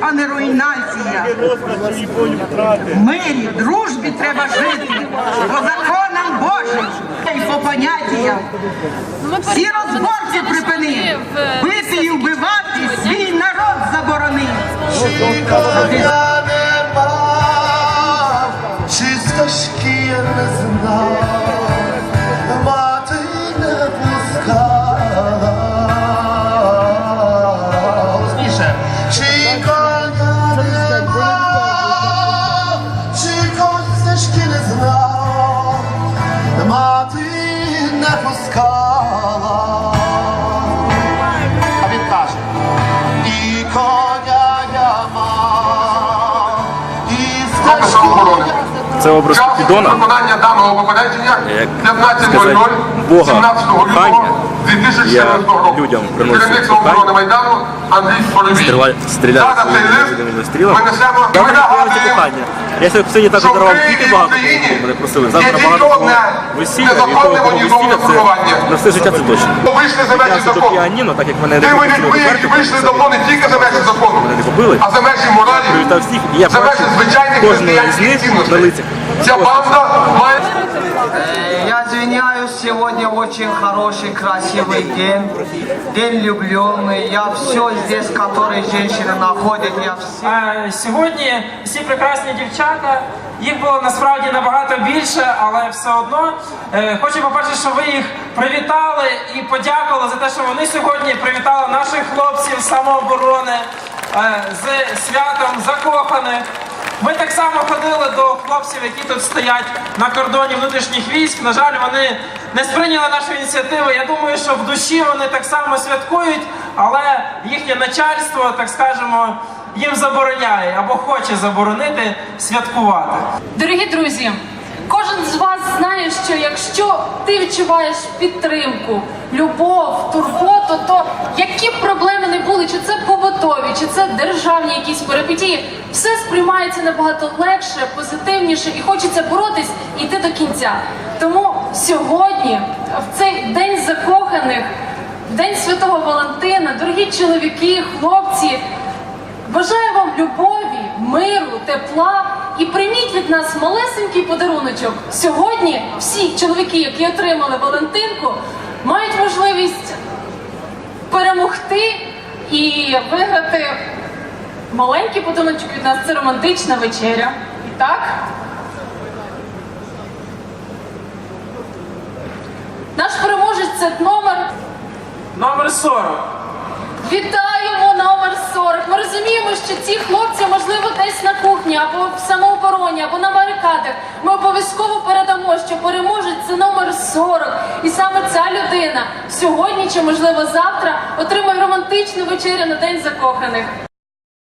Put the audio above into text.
а не руйнація. В мирі, дружбі треба жити, по законам Божим і по поняттям. Всі розборці припини, бити і вбивати, свій народ заборонив. Самооборони. Це образ Час Купідона. виконання даного попередження Як 15.00 17 лютого кохання 2014 року. людям стріляє Зараз цей своїми лист невидимими стрілами. ми несемо, Я це нагадуємо, кохання. Я сьогодні сьогодні також дарував діти багато мене просили. Завтра багато одне весілля, і того воєнізоване весілля це на все життя це точно. Вийшли за межі закону. піаніно, так як мене не вийшли давно не тільки за межі закону, мене не побили. а за межі моралі, всіх, і я за межі бачу звичайних кожного з християнських них на цінностей. лицях. Ця банда Я сегодня очень хороший, красивый день. День влюбленный. Я все здесь, которые женщины находят, я все. Е, Сьогодні всі прекрасні дівчата, їх було насправді набагато більше, але все одно е, хочу по-перше, щоб ви їх привітали і подякували за те, що вони сьогодні привітали наших хлопців самооборони е, з святом закоханих. Ми так само ходили до хлопців, які тут стоять на кордоні внутрішніх військ. На жаль, вони не сприйняли нашу ініціативу. Я думаю, що в душі вони так само святкують, але їхнє начальство, так скажемо, їм забороняє або хоче заборонити святкувати. Дорогі друзі, кожен з вас знає, що якщо ти відчуваєш підтримку, любов, турботу, то які б проблеми не були, чи це побутові, чи це державні якісь перипетії, все сприймається набагато легше, позитивніше і хочеться боротись і йти до кінця. Тому сьогодні, в цей день закоханих, день святого Валентина, дорогі чоловіки, хлопці. Бажаю вам любові, миру, тепла і прийміть від нас малесенький подаруночок. Сьогодні всі чоловіки, які отримали Валентинку, мають можливість перемогти і виграти маленький подаруночок від нас. Це романтична вечеря. І так? Наш переможець це номер. Номер 40. Вітаємо номер 40. Ми розуміємо, що ці хлопці, можливо, десь на кухні або в самообороні, або на барикадах. Ми обов'язково передамо, що переможець це номер 40. І саме ця людина сьогодні чи можливо завтра отримає романтичну вечерю на день закоханих.